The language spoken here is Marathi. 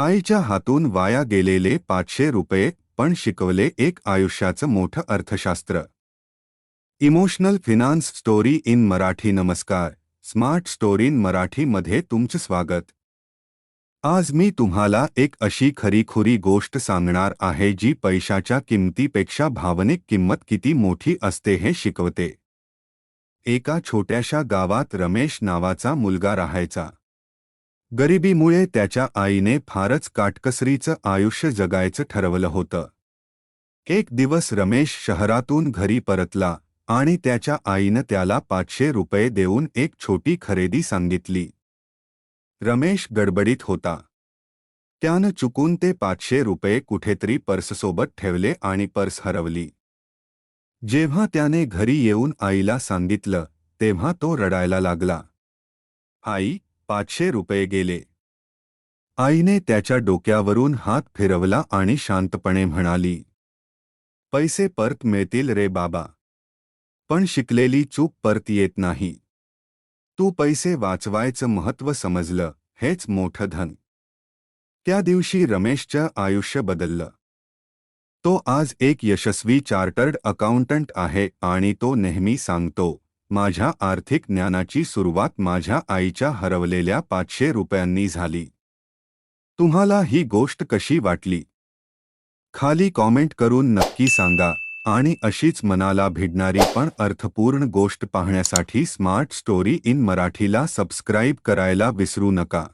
आईच्या हातून वाया गेलेले पाचशे रुपये पण शिकवले एक आयुष्याचं मोठं अर्थशास्त्र. Emotional finance story in Marathi नमस्कार. स्मार्ट स्टोरी इन मराठीमध्ये तुमचं स्वागत. आज मी तुम्हाला एक अशी खरीखुरी गोष्ट सांगणार आहे जी पैशाच्या किमतीपेक्षा भावनिक किंमत किती मोठी असते हे शिकवते. एका छोट्याशा गावात रमेश नावाचा मुलगा राहायचा. गरिबीमुळे त्याच्या आईने फारच काटकसरीचं आयुष्य जगायचं ठरवलं होतं. एक दिवस रमेश शहरातून घरी परतला आणि त्याच्या आईनं त्याला पाचशे रुपये देऊन एक छोटी खरेदी सांगितली. रमेश गडबडीत होता. त्यानं चुकून ते पाचशे रुपये कुठेतरी पर्ससोबत ठेवले आणि पर्स हरवली. जेव्हा त्याने घरी येऊन आईला सांगितलं तेव्हा तो रडायला लागला. आई पाचशे रुपये गेले. आईने त्याच्या डोक्यावरून हात फिरवला आणि शांतपणे म्हणाली पैसे परत मिळतील रे बाबा. पण शिकलेली चूक परत येत नाही. तू पैसे वाचवायचं महत्त्व समजलं हेच मोठं धन. त्या दिवशी रमेशचं आयुष्य बदललं. तो आज एक यशस्वी चार्टर्ड अकाउंटंट आहे आणि तो नेहमी सांगतो माझ्या आर्थिक ज्ञानाची सुरुवात माझ्या आईच्या हरवलेल्या पाचशे रुपयांनी झाली. तुम्हाला ही गोष्ट कशी वाटली? खाली कॉमेंट करून नक्की सांगा आणि अशीच मनाला भिडणारी पण अर्थपूर्ण गोष्ट पाहण्यासाठी स्मार्ट स्टोरी इन मराठीला सबस्क्राईब करायला विसरू नका.